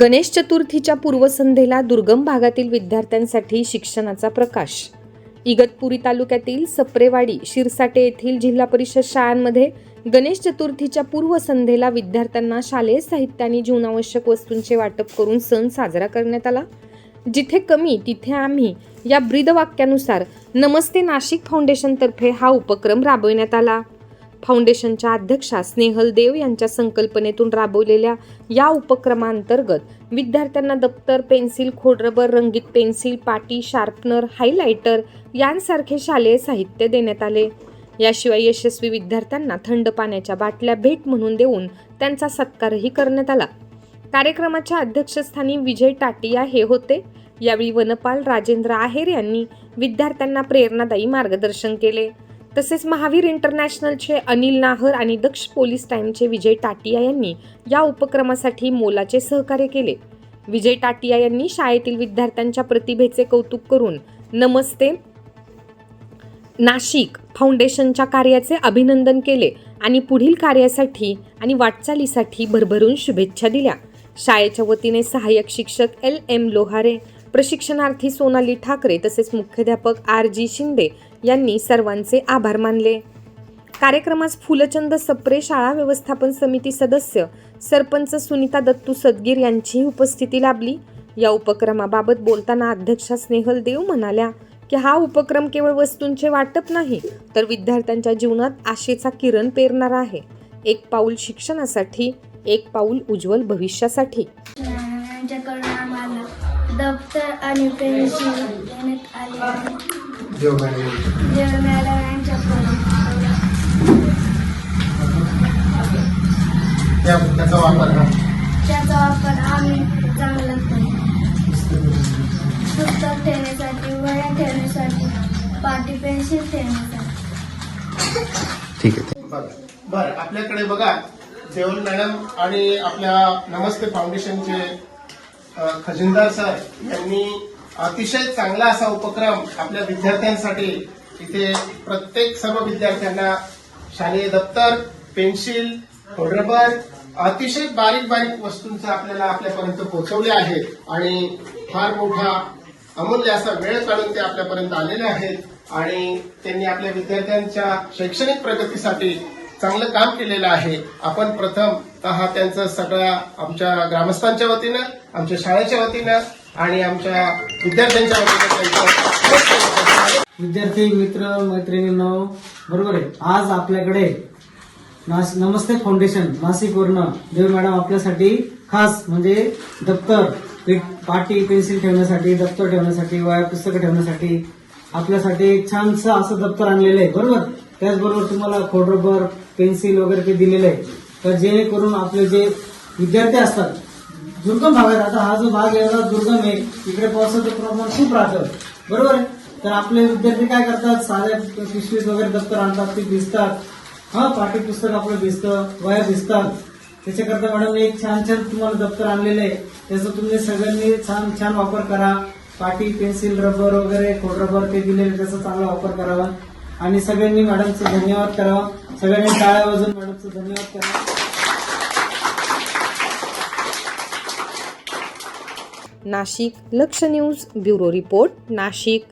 गणेश चतुर्थीच्या पूर्वसंध्येला दुर्गम भागातील विद्यार्थ्यांसाठी शिक्षणाचा प्रकाश. इगतपुरी तालुक्यातील सप्रेवाडी शिरसाटे येथील जिल्हा परिषद शाळांमध्ये गणेश चतुर्थीच्या पूर्वसंध्येला विद्यार्थ्यांना शालेय साहित्य आणि जीवनावश्यक वस्तूंचे वाटप करून सण साजरा करण्यात आला. जिथे कमी तिथे आम्ही. या ब्रीदवाक्यानुसार नमस्ते नाशिक फाउंडेशनतर्फे हा उपक्रम राबविण्यात आला. फाउंडेशनच्या अध्यक्षा स्नेहल देव यांच्या संकल्पनेतून राबवलेल्या या उपक्रमांतर्गत विद्यार्थ्यांना दप्तर पेन्सिल खोडरबर रंगीत पेन्सिल पाटी शार्पनर हायलायटर यांसारखे शालेय साहित्य देण्यात आले. याशिवाय यशस्वी विद्यार्थ्यांना थंड पाण्याच्या बाटल्या भेट म्हणून देऊन त्यांचा सत्कारही करण्यात आला. कार्यक्रमाच्या अध्यक्षस्थानी विजय टाटिया हे होते. यावेळी वनपाल राजेंद्र आहेर यांनी विद्यार्थ्यांना प्रेरणादायी मार्गदर्शन केले. तसेच महावीर इंटरनॅशनलचे अनिल नाहर आणि दक्ष पोलीस टाईमचे विजय टाटिया यांनी या उपक्रमासाठी मोलाचे सहकार्य केले. विजय टाटिया यांनी शाळेतील विद्यार्थ्यांच्या प्रतिभेचे कौतुक करून नमस्ते नाशिक फाउंडेशनच्या कार्याचे अभिनंदन केले आणि पुढील कार्यासाठी आणि वाटचालीसाठी भरभरून शुभेच्छा दिल्या. शाळेच्या वतीने सहाय्यक शिक्षक एल एम लोहारे प्रशिक्षणार्थी सोनाली ठाकरे तसेच मुख्याध्यापक आर जी शिंदे यांनी सर्वांचे आभार मानले. कार्यक्रमास फुलचंद सप्रे शाळा व्यवस्थापन समिती सदस्य सरपंच सुनीता दत्तू सदगीर यांचीही उपस्थिती लाभली. या उपक्रमाबाबत बोलताना अध्यक्षा स्नेहल देव म्हणाल्या की हा उपक्रम केवळ वस्तूंचे वाटप नाही तर विद्यार्थ्यांच्या जीवनात आशेचा किरण पेरणारा आहे. एक पाऊल शिक्षणासाठी एक पाऊल उज्ज्वल भविष्यासाठी. दप्तर आणि पेन्सिल देण्यात आले. आहे. देव मॅडम त्याचा वापर हा त्याचा वापर आम्ही चांगला करू पुस्तक ठेवण्यासाठी वह्या ठेवण्यासाठी पाटी पेन्सिल ठेवण्यासाठी. ठीक आहे. बघा बरं आपल्याकडे बघा देवल मॅडम आणि आपल्या नमस्ते फाउंडेशनचे खजिनदार सर यांनी अतिशय चांगला असा उपक्रम आपल्या विद्यार्थ्यांसाठी इथे प्रत्येक सर्व विद्यार्थ्यांना शालेय दप्तर पेन्सिल रबर अतिशय बारीक बारीक वस्तूंचं आपल्याला आपल्यापर्यंत पोहोचवले आहेत आणि फार मोठा अमूल्य असा वेळ काढून ते आपल्यापर्यंत आलेले आहेत आणि त्यांनी आपल्या विद्यार्थ्यांच्या शैक्षणिक प्रगतीसाठी चांगलं काम केलेलं आहे. आपण प्रथम हा त्यांचं सगळ्या आमच्या ग्रामस्थांच्या वतीनं आमच्या शाळेच्या वतीनं आणि आमच्या विद्यार्थ्यांच्या वतीनं विद्यार्थी मित्र मैत्रिणींनो बरोबर आहे. आज आपल्याकडे नमस्ते फाउंडेशन नाशिकवरनं देव मॅडम आपल्यासाठी खास म्हणजे दप्तर पाटी पेन्सिल ठेवण्यासाठी दप्तर ठेवण्यासाठी वाया पुस्तकं ठेवण्यासाठी आपल्यासाठी एक छानसं असं दप्तर आणलेलं आहे. बरोबर? त्याचबरोबर तुम्हाला खोडरबर पेन्सिल वगैरे ते दिलेलं आहे तर जेणेकरून आपले जे विद्यार्थी असतात दुर्गम भागात आता हा जो भाग एवढा दुर्गम आहे. इकडे पावसाचं प्रमाण खूप राहतं. बरोबर आहे? तर आपले विद्यार्थी काय करतात? साध्या पिशवीत वगैरे दप्तर आणतात ते दिसतात. हा पाठी पुस्तक आपलं दिसतं वया दिसतात. त्याच्याकरता मॅडम एक छान छान तुम्हाला दप्तर आणलेलं आहे. त्याचा तुम्ही सगळ्यांनी छान छान वापर करा. पाटी पेन्सिल रबर वगैरे खोड रबर ते दिलेले त्याचा चांगला वापर करावा. आणि सगळ्यांनी मॅडमचं धन्यवाद करावा. सगळ्यांनी टाळ्या वाजून मॅडमचं धन्यवाद करावा. नाशिक लक्ष न्यूज ब्युरो रिपोर्ट नाशिक.